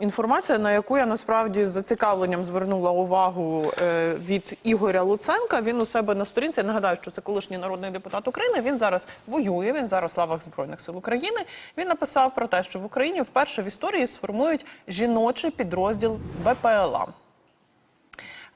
інформація, на яку я насправді з зацікавленням звернула увагу е, від Ігоря Луценка. Він у себе на сторінці. Я нагадаю, що це колишній народний депутат України. Він зараз воює. Він зараз в лавах збройних сил України. Він написав про те, що в Україні вперше в історії сформують жіночий підрозділ БПЛА.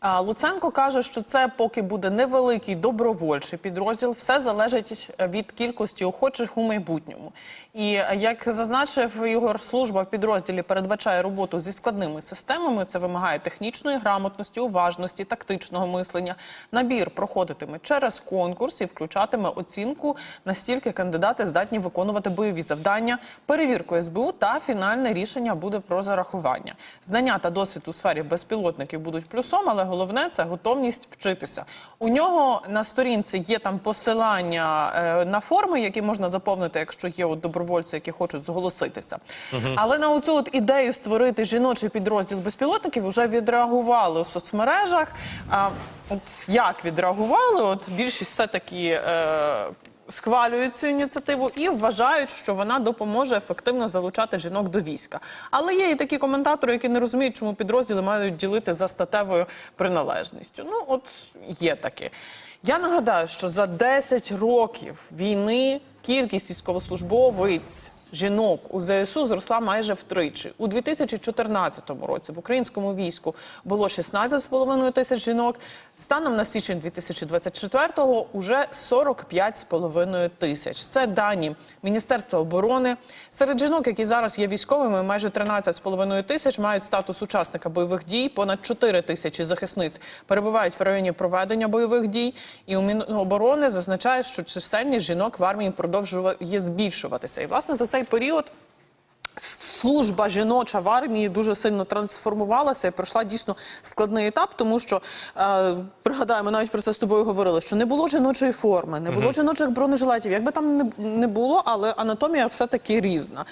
Луценко каже, що це поки буде невеликий добровольчий підрозділ, все залежить від кількості охочих у майбутньому. І е, як зазначив Ігор, служба в підрозділі передбачає роботу зі складними системами. Це вимагає технічної грамотності, уважності, тактичного мислення. Набір проходитиме через конкурс і включатиме оцінку, настільки кандидати здатні виконувати бойові завдання, перевірку СБУ та фінальне рішення буде про зарахування. Знання та досвід у сфері безпілотників будуть плюсом, але головне це готовність вчитися. У нього на сторінці є там посилання е, на форми, які можна заповнити, якщо є от добровольці, які хочуть зголоситися. Але на оцю от ідею створити жіночий підрозділ безпілотників вже відреагували у соцмережах. А от як відреагували? От більшість все таки. Е, Схвалюють цю ініціативу і вважають, що вона допоможе ефективно залучати жінок до війська. Але є і такі коментатори, які не розуміють, чому підрозділи мають ділити за статевою приналежністю. Ну, от є таке. Я нагадаю, що за 10 років війни кількість військовослужбовиць жінок у ЗСУ зросла майже втричі. У 2014 році в українському війську було 16,5 тисяч жінок. Станом на січень 2024-го уже 45,5 тисяч. Це дані Міністерства оборони. Серед жінок, які зараз є військовими, майже 13,5 тисяч мають статус учасника бойових дій. Понад 4 тисячі захисниць перебувають в районі проведення бойових дій. І у Міноборони зазначає, що чисельність жінок в армії продовжує збільшуватися. І власне за цей період служба жіноча в армії дуже сильно трансформувалася і пройшла дійсно складний етап, тому що е, пригадаємо, навіть про це з тобою говорили, що не було жіночої форми, не було жіночих бронежилетів. Якби там не, не було, але анатомія все таки різна.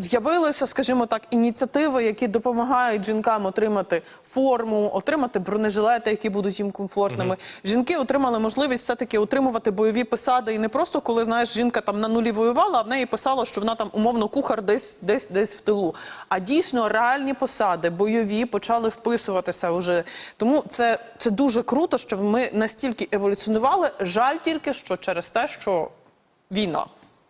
З'явилися, скажімо так, ініціативи, які допомагають жінкам отримати форму, отримати бронежилети, які будуть їм комфортними. Жінки отримали можливість все-таки отримувати бойові посади. І не просто коли знаєш, жінка там на нулі воювала, а в неї писало, що вона там умовно кухар десь десь десь в тилу. А дійсно реальні посади, бойові, почали вписуватися вже. Тому це, це дуже круто, що ми настільки еволюціонували. Жаль тільки що через те, що війна.